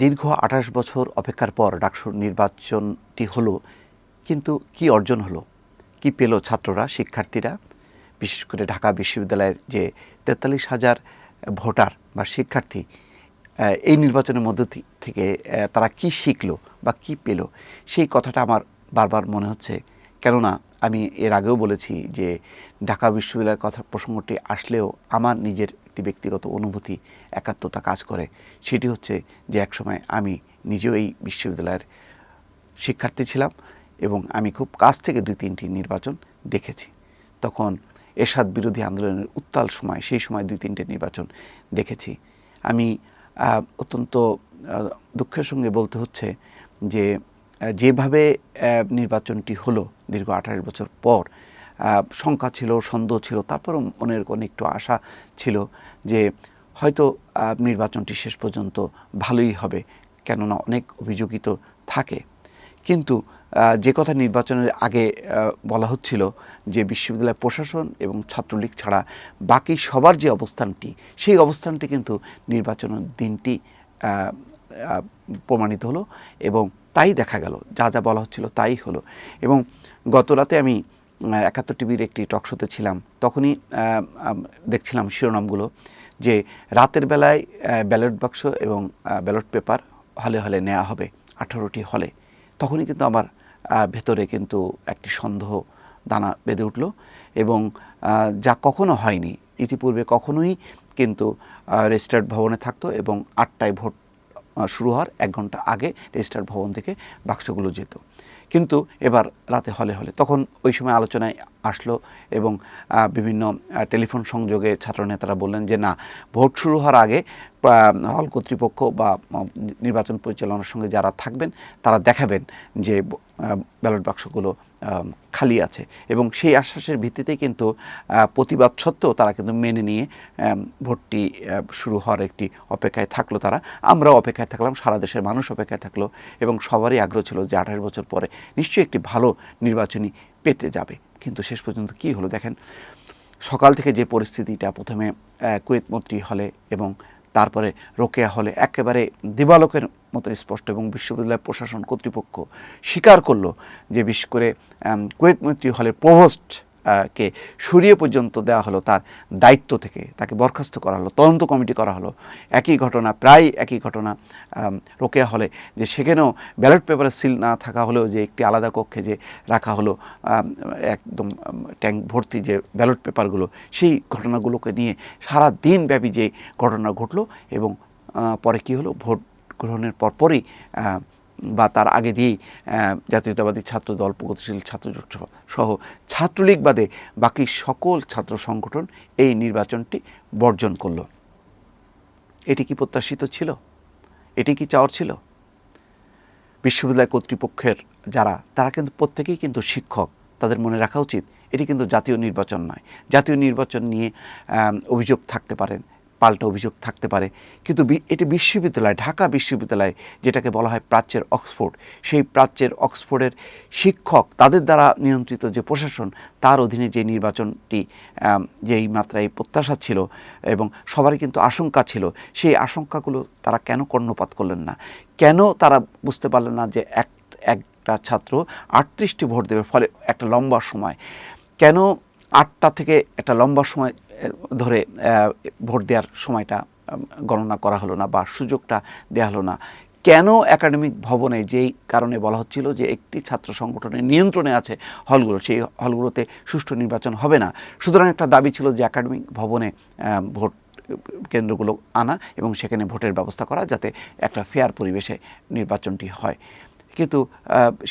দীর্ঘ আঠাশ বছর অপেক্ষার পর ডাকসুর নির্বাচনটি হলো, কিন্তু কি অর্জন হলো? কি পেল ছাত্ররা, শিক্ষার্থীরা? বিশেষ করে ঢাকা বিশ্ববিদ্যালয়ের যে তেতাল্লিশ হাজার ভোটার বা শিক্ষার্থী এই নির্বাচনের মধ্য থেকে তারা কি শিখলো বা কি পেল? সেই কথাটা আমার বারবার মনে হচ্ছে। কেননা আমি এর আগেও বলেছি যে ঢাকা বিশ্ববিদ্যালয়ের কথা প্রসঙ্গটি আসলেও আমার নিজের একটি ব্যক্তিগত অনুভূতি, একাত্মতা কাজ করে। সেটি হচ্ছে যে একসময় আমি নিজেও এই বিশ্ববিদ্যালয়ের শিক্ষার্থী ছিলাম এবং আমি খুব কাছ থেকে দুই তিনটি নির্বাচন দেখেছি। তখন এরশাদ বিরোধী আন্দোলনের উত্তাল সময়, সেই সময় দুই তিনটে নির্বাচন দেখেছি। আমি অত্যন্ত দুঃখের সঙ্গে বলতে হচ্ছে যে যেভাবে নির্বাচনটি হলো দীর্ঘ আঠাশ বছর পর শঙ্কা ছিল, সন্দেহ ছিল, তারপরও মনের একটু আশা ছিল যে হয়তো নির্বাচনটি শেষ পর্যন্ত ভালোই হবে, কেননা অনেক অভিযোগই তো থাকে। কিন্তু যে কথা নির্বাচনের আগে বলা হচ্ছিল যে বিশ্ববিদ্যালয় প্রশাসন এবং ছাত্রলীগ ছাড়া বাকি সবার যে অবস্থানটি, সেই অবস্থানটি কিন্তু নির্বাচনের দিনটি প্রমাণিত হলো এবং তাই দেখা গেল, যা যা বলা হচ্ছিল তাই হলো। এবং গত রাতে আমি একাত্তর টিভির একটি টকশোতে ছিলাম, তখনই দেখছিলাম শিরোনামগুলো যে রাতের বেলায় ব্যালট বাক্স এবং ব্যালট পেপার হলে হলে নেওয়া হবে, আঠারোটি হলে। তখনই কিন্তু আমার ভেতরে কিন্তু একটি সন্দেহ দানা বেঁধে উঠল এবং যা কখনো হয়নি, ইতিপূর্বে কখনোই কিন্তু রেজিস্টার্ড ভবনে থাকতো এবং আটটায় ভোট শুরু হওয়ার এক ঘণ্টা আগে রেজিস্টার্ড ভবন থেকে বাক্সগুলো যেত। কিন্তু এবার রাতে হলে হলে, তখন ওই সময় আলোচনায় আসলো এবং বিভিন্ন টেলিফোন সংযোগে ছাত্রনেতারা বললেন যে, না, ভোট শুরু হওয়ার আগে হল কর্তৃপক্ষ বা নির্বাচন পরিচালনার সঙ্গে যারা থাকবেন, তারা দেখাবেন যে ব্যালট বাক্সগুলো খালি আছে। এবং সেই আশ্বাসের ভিত্তিতেই কিন্তু প্রতিবাদ সত্ত্বেও তারা কিন্তু মেনে নিয়ে ভোটটি শুরু হওয়ার একটি অপেক্ষায় থাকল তারা। আমরাও অপেক্ষায় থাকলাম সারা দেশের মানুষ অপেক্ষায় থাকল এবং সবারই আগ্রহ ছিল যে আঠাশ বছর পরে নিশ্চয়ই একটি ভালো নির্বাচনী পেতে যাবে। কিন্তু শেষ পর্যন্ত কি হলো দেখেন সকাল থেকে যে পরিস্থিতিটা প্রথমে আহ, কুয়েত মন্ত্রী হলে এবং তারপরে রোকেয়া হলে একেবারে দিবালোকের মতো স্পষ্ট এবং বিশ্ববিদ্যালয় প্রশাসন কর্তৃপক্ষ স্বীকার করল যে বিশেষ করে কুয়েত মন্ত্রী হলের প্রভোস্ট কে সরিয়ে পর্যন্ত দেওয়া হলো তার দায়িত্ব থেকে, তাকে বরখাস্ত করা হলো, তদন্ত কমিটি করা হলো। একই ঘটনা, প্রায় একই ঘটনা রোকেয়া হলে, যে সেখানেও ব্যালট পেপারে সিল না থাকা হলেও যে একটি আলাদা কক্ষে যে রাখা হলো একদম ট্যাঙ্ক ভর্তি যে ব্যালট পেপারগুলো, সেই ঘটনাগুলোকে নিয়ে সারা দিন ব্যাপী যে ঘটনা ঘটলো এবং পরে কি হলো? ভোট গ্রহণের পরপরই বা তার আগে দিয়েই জাতীয়তাবাদী ছাত্র দল প্রগতিশীল ছাত্রজোট সহ ছাত্রলীগ বাদে বাকি সকল ছাত্র সংগঠন এই নির্বাচনটি বর্জন করল। এটি কি প্রত্যাশিত ছিল? এটি কি চাওয়ার ছিল? বিশ্ববিদ্যালয় কর্তৃপক্ষের যারা, তারা কিন্তু প্রত্যেকেই কিন্তু শিক্ষক, তাদের মনে রাখা উচিত, এটি কিন্তু জাতীয় নির্বাচন নয়। জাতীয় নির্বাচন নিয়ে অভিযোগ থাকতে পারেন। পাল্টা অভিযোগ থাকতে পারে। কিন্তু এটি বিশ্ববিদ্যালয়, ঢাকা বিশ্ববিদ্যালয় যেটাকে বলা হয় প্রাচ্যের অক্সফোর্ড, সেই প্রাচ্যের অক্সফোর্ডের শিক্ষক তাদের দ্বারা নিয়ন্ত্রিত যে প্রশাসন, তার অধীনে যে নির্বাচনটি যেই মাত্রায় প্রত্যাশা ছিল এবং সবারই কিন্তু আশঙ্কা ছিল, সেই আশঙ্কাগুলো তারা কেন কর্ণপাত করলেন না? কেন তারা বুঝতে পারলেন না যে এক, একটা ছাত্র আটত্রিশটি ভোট দেবে, ফলে একটা লম্বা সময়। কেন আটটা থেকে একটা লম্বা সময় ধরে ভোট দেওয়ার সময়টা গণনা করা হলো না বা সুযোগটা দেওয়া হলো না। কেন একাডেমিক ভবনে যেই কারণে বলা হচ্ছিল যে একটি ছাত্র সংগঠনের নিয়ন্ত্রণে আছে হলগুলো, সেই হলগুলোতে সুষ্ঠু নির্বাচন হবে না। সুতরাং একটা দাবি ছিল যে একাডেমিক ভবনে ভোট কেন্দ্রগুলো আনা এবং সেখানে ভোটের ব্যবস্থা করা যাতে একটা ফেয়ার পরিবেশে নির্বাচনটি হয়। কিন্তু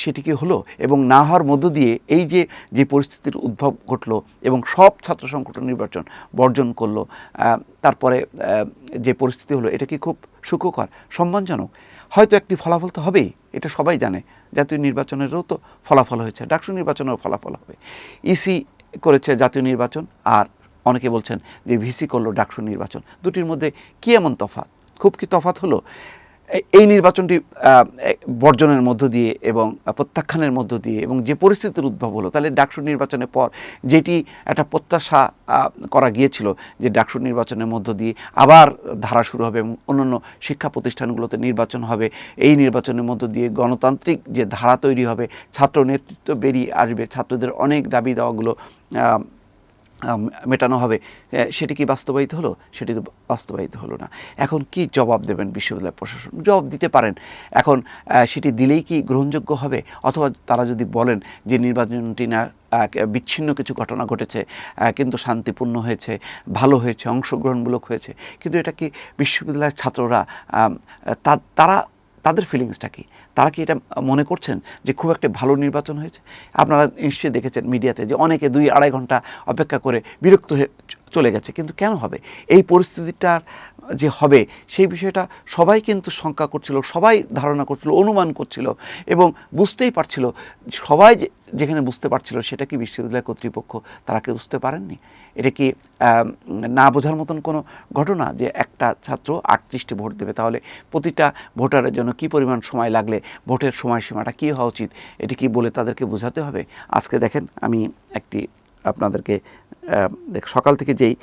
সেটি কি হলো? এবং না হওয়ার মধ্য দিয়ে এই যে যে পরিস্থিতির উদ্ভব ঘটলো এবং সব ছাত্র সংগঠন নির্বাচন বর্জন করল তারপরে যে পরিস্থিতি হলো, এটা কি খুব সুখকর, সম্মানজনক? হয়তো একটি ফলাফল তো হবেই, এটা সবাই জানে। জাতীয় নির্বাচনেরও তো ফলাফল হয়েছে, ডাকসু নির্বাচনেরও ফলাফল হবে। ইসি করেছে জাতীয় নির্বাচন, আর অনেকে বলছেন যে ভিসি করল ডাকসু নির্বাচন। দুটির মধ্যে কী এমন তফাৎ? খুব কি তফাৎ হলো? এই নির্বাচনটি বর্জনের মধ্য দিয়ে এবং প্রত্যাখ্যানের মধ্য দিয়ে এবং যে পরিস্থিতির উদ্ভব হলো, তাহলে ডাকসু নির্বাচনের পর যেটি একটা প্রত্যাশা করা গিয়েছিল যে ডাকসু নির্বাচনের মধ্য দিয়ে আবার ধারা শুরু হবে এবং অন্যান্য শিক্ষা প্রতিষ্ঠানগুলোতে নির্বাচন হবে, এই নির্বাচনের মধ্য দিয়ে গণতান্ত্রিক যে ধারা তৈরি হবে, ছাত্র নেতৃত্ব বেরিয়ে আসবে, ছাত্রদের অনেক দাবি দেওয়াগুলো মেটানো হবে সেটি কি বাস্তবায়িত হলো? সেটি তো বাস্তবায়িত হলো না। এখন কি জবাব দেবেন বিশ্ববিদ্যালয় প্রশাসন? জবাব দিতে পারেন। এখন সেটি দিলেই কি গ্রহণযোগ্য হবে? অথবা তারা যদি বলেন যে নির্বাচনটি না বিচ্ছিন্ন কিছু ঘটনা ঘটেছে কিন্তু শান্তিপূর্ণ হয়েছে, ভালো হয়েছে, অংশগ্রহণমূলক হয়েছে, কিন্তু এটা কি বিশ্ববিদ্যালয়ের ছাত্ররা তারা তাদের ফিলিংসটা কী? তারা কি এটা মনে করছেন যে খুব একটা ভালো নির্বাচন হয়েছে? আপনারা নিশ্চয়ই দেখেছেন মিডিয়াতে যে অনেকে দুই আড়াই ঘণ্টা অপেক্ষা করে বিরক্ত হয়ে চলে গেছে। কিন্তু কেন হবে? এই পরিস্থিতিটার যে হবে, সেই বিষয়টা সবাই কিন্তু শঙ্কা করছিল, সবাই ধারণা করছিল, অনুমান করছিল এবং বুঝতেই পারছিল। সবাই যেখানে বুঝতে পারছিল সেটা কি বিশ্ববিদ্যালয় কর্তৃপক্ষ, তারা কি বুঝতে পারেননি? এটা কি না বোঝার মতন কোনো ঘটনা যে একটা ছাত্র আটত্রিশটি ভোট দেবে? তাহলে প্রতিটা ভোটারের জন্য কি পরিমাণ সময় লাগলে, ভোটের সময়সীমাটা কী হওয়া উচিত? এটি কি বলে তাদেরকে বোঝাতে হবে? আজকে দেখেন আমি একটি আপনাদেরকে সকাল থেকে যেই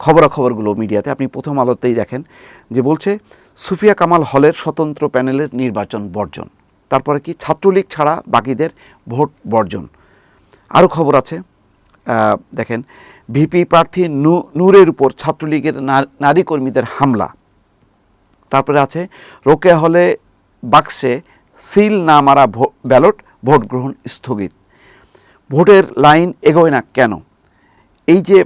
খবরাখবরগুলো মিডিয়াতে, আপনি প্রথম আলোতেই দেখেন যে বলছে, সুফিয়া কামাল হলের স্বতন্ত্র প্যানেলের নির্বাচন বর্জন। তারপরে কি, ছাত্রলীগ ছাড়া বাকিদের ভোট বর্জন। আরও খবর আছে দেখেন, ভিপি প্রার্থী নূরের উপর ছাত্রলীগের নারী কর্মীদের হামলা। তারপরে আছে, রোকেয়া হলে বাক্সে সিল না মারা ব্যালট ভোট গ্রহণ স্থগিত। ভোটের লাইন এগোয় না কেন? এই যে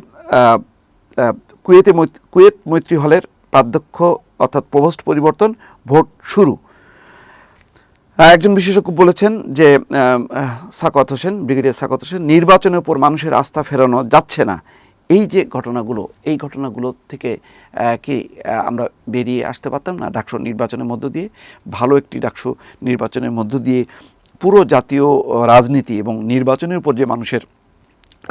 কুয়েতে কুয়েত মৈত্রী হলের প্রাধ্যক্ষ অর্থাৎ প্রভোস্ট পরিবর্তন, ভোট শুরু। একজন বিশেষজ্ঞ বলেছেন যে সাকত হোসেন, ব্রিগেডিয়ার সাকত হোসেন, নির্বাচনের উপর মানুষের আস্থা ফেরানো যাচ্ছে না। এই যে ঘটনাগুলো, এই ঘটনাগুলো থেকে কি আমরা বেরিয়ে আসতে পারতাম না? ডাকসু নির্বাচনের মধ্য দিয়ে, ভালো একটি ডাকসু নির্বাচনের মধ্য দিয়ে পুরো জাতীয় রাজনীতি এবং নির্বাচনের উপর যে মানুষের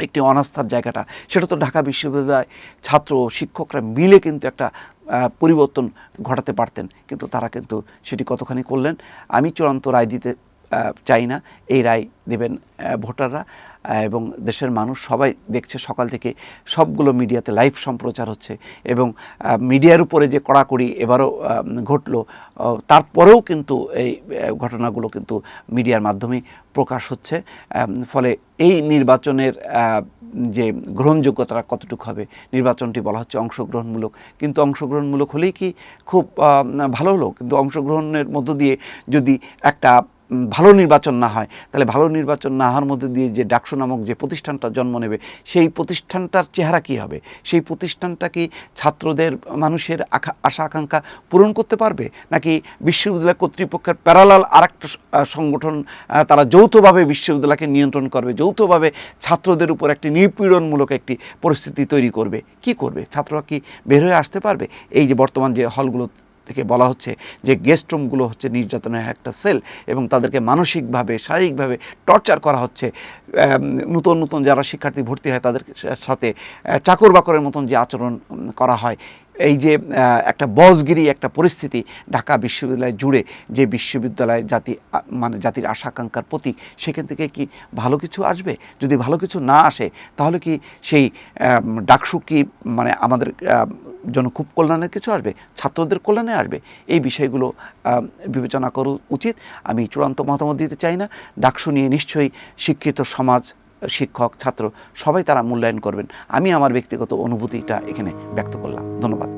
একটি অনাস্থার জায়গাটা, সেটা তো ঢাকা বিশ্ববিদ্যালয় ছাত্র ও শিক্ষকরা মিলে কিন্তু একটা পরিবর্তন ঘটাতে পারতেন। কিন্তু তারা কিন্তু সেটি কতখানি করলেন, আমি চূড়ান্ত রায় দিতে চাই না। এই রায় দেবেন ভোটাররা। এবং দেশের মানুষ সবাই দেখছে সকাল থেকে সবগুলো মিডিয়াতে লাইভ সম্প্রচার হচ্ছে এবং মিডিয়ার উপরে যে কড়াকড়ি এবারও ঘটলো তারপরেও কিন্তু এই ঘটনাগুলো কিন্তু মিডিয়ার মাধ্যমে প্রকাশ হচ্ছে ফলে এই নির্বাচনের যে গ্রহণযোগ্যতা কতটুকু হবে, নির্বাচনটি বলা হচ্ছে অংশগ্রহণমূলক। কিন্তু অংশগ্রহণমূলক হলেই কি খুব ভালো হলো কিন্তু অংশগ্রহণের মধ্য দিয়ে যদি একটা ভালো নির্বাচন না হয় তাহলে ভালো নির্বাচন না হওয়ার মধ্যে দিয়ে যে ডাকসু নামক যে প্রতিষ্ঠানটা জন্ম নেবে সেই প্রতিষ্ঠানটার চেহারা কি হবে? সেই প্রতিষ্ঠানটা কি ছাত্রদের মানুষের আশা আকাঙ্ক্ষা পূরণ করতে পারবে? নাকি বিশ্ববিদ্যালয় কর্তৃপক্ষের প্যারালাল স- আহ, সংগঠন তারা যৌথভাবে বিশ্ববিদ্যালয়কে নিয়ন্ত্রণ করবে যৌথভাবে ছাত্রদের উপর একটি নিপীড়নমূলক একটি পরিস্থিতি তৈরি করবে কি করবে? ছাত্ররা কি বের হয়ে আসতে পারবে? এই যে বর্তমান যে হলগুলো থেকে বলা হচ্ছে যে গেস্ট রুমগুলো হচ্ছে নির্যাতনের একটা সেল এবং তাদেরকে মানসিকভাবে, শারীরিকভাবে টর্চার করা হচ্ছে। নতুন নতুন যারা শিক্ষার্থী ভর্তি হয় তাদের সাথে চাকর বাকরের মতন যে আচরণ করা হয়। এই যে একটা বসগিরি একটা পরিস্থিতি ঢাকা বিশ্ববিদ্যালয় জুড়ে যে বিশ্ববিদ্যালয় জাতি মানে জাতির আশা আকাঙ্ক্ষার প্রতীক, সেখান থেকে কি ভালো কিছু আসবে? যদি ভালো কিছু না আসে, তাহলে কি সেই ডাকসু কি মানে আমাদের খুব কল্যাণের কিছু আসবে, ছাত্রদের কল্যাণে আসবে, এই বিষয়গুলো বিবেচনা করা উচিত। আমি চূড়ান্ত মতামত দিতে চাই না। ডাকসু নিয়ে নিশ্চয়ই শিক্ষিত সমাজ, শিক্ষক, ছাত্র সবাই তারা মূল্যায়ন করবেন। আমি আমার ব্যক্তিগত অনুভূতিটা এখানে ব্যক্ত করলাম। ধন্যবাদ।